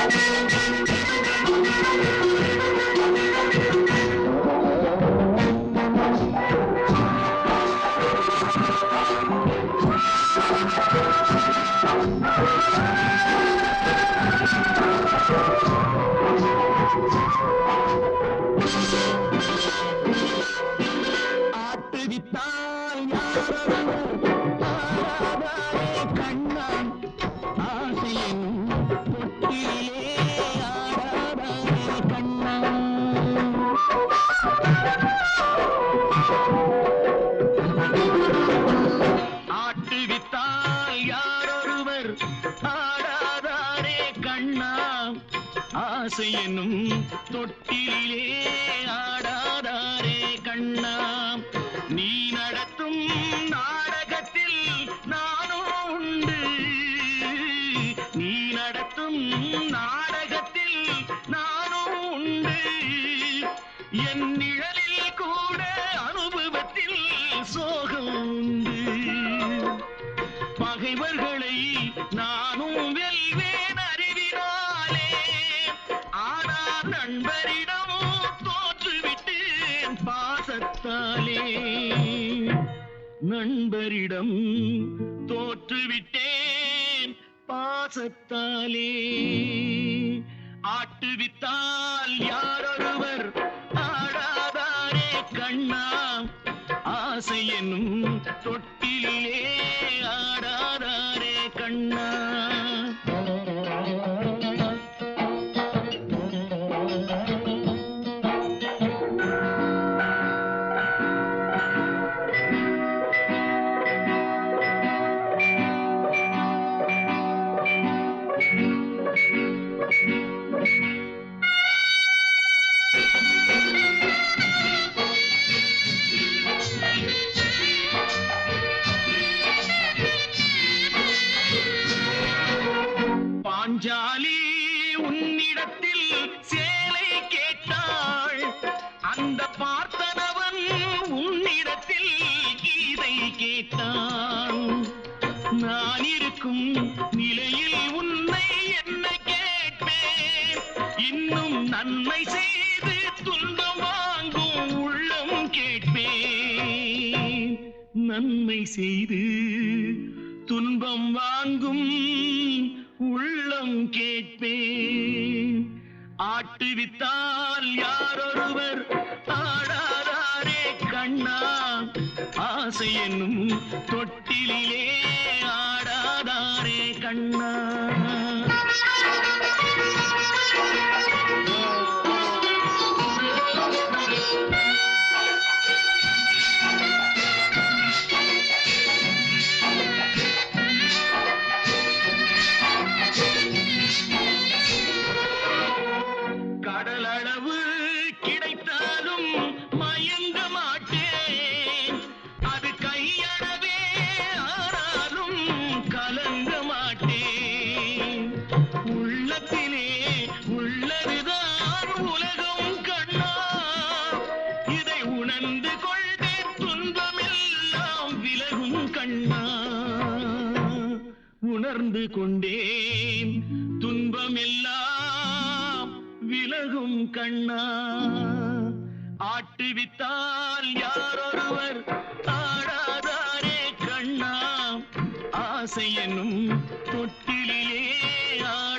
ஆட்டுவித்தால் ஆசை என்னும் தொட்டிலே ஆடாதாரே கண்ணா நீ நடத்தும் நாடகத்தில் நானும் உண்டு. நீ நடத்தும் நாடகத்தில் நானும் உண்டு. என் நிழலில் கூட அனுபவத்தில் சோகம் உண்டு. பகைவர்களை நானும் வெல்வேன். ஆனால் தோற்றுவிட்டேன் பாசத்தாலே. நண்பரிடம் தோற்றுவிட்டேன் பாசத்தாலே. ஆட்டுவித்தால் யாரொருவர் ஆடாதாரே கண்ணா. ஆசை என்னும் தொட்டிலே ஆடாதாரே கண்ணா. நினைத்தான். நான் இருக்கும் நிலையில் உன்னை என்ன கேட்பேன்? இன்னும் நன்மை செய்து துன்பம் வாங்கும் உள்ளம் கேட்பேன். நன்மை செய்து துன்பம் வாங்கும் உள்ளம் கேட்பேன். ஆட்டுவித்தால் யாரொருவர் ஆடா ஆசை என்னும் தொட்டிலே ஆடாதாரே கண்ணா. விலகும் கண்ணா உணர்ந்து கொண்டேன். துன்பமெல்லாம் விலகும் கண்ணா. ஆட்டுவித்தால் யாரொருவர் ஆடாதாரே கண்ணா. ஆசை என்னும் தொட்டிலே ஆடாதாரே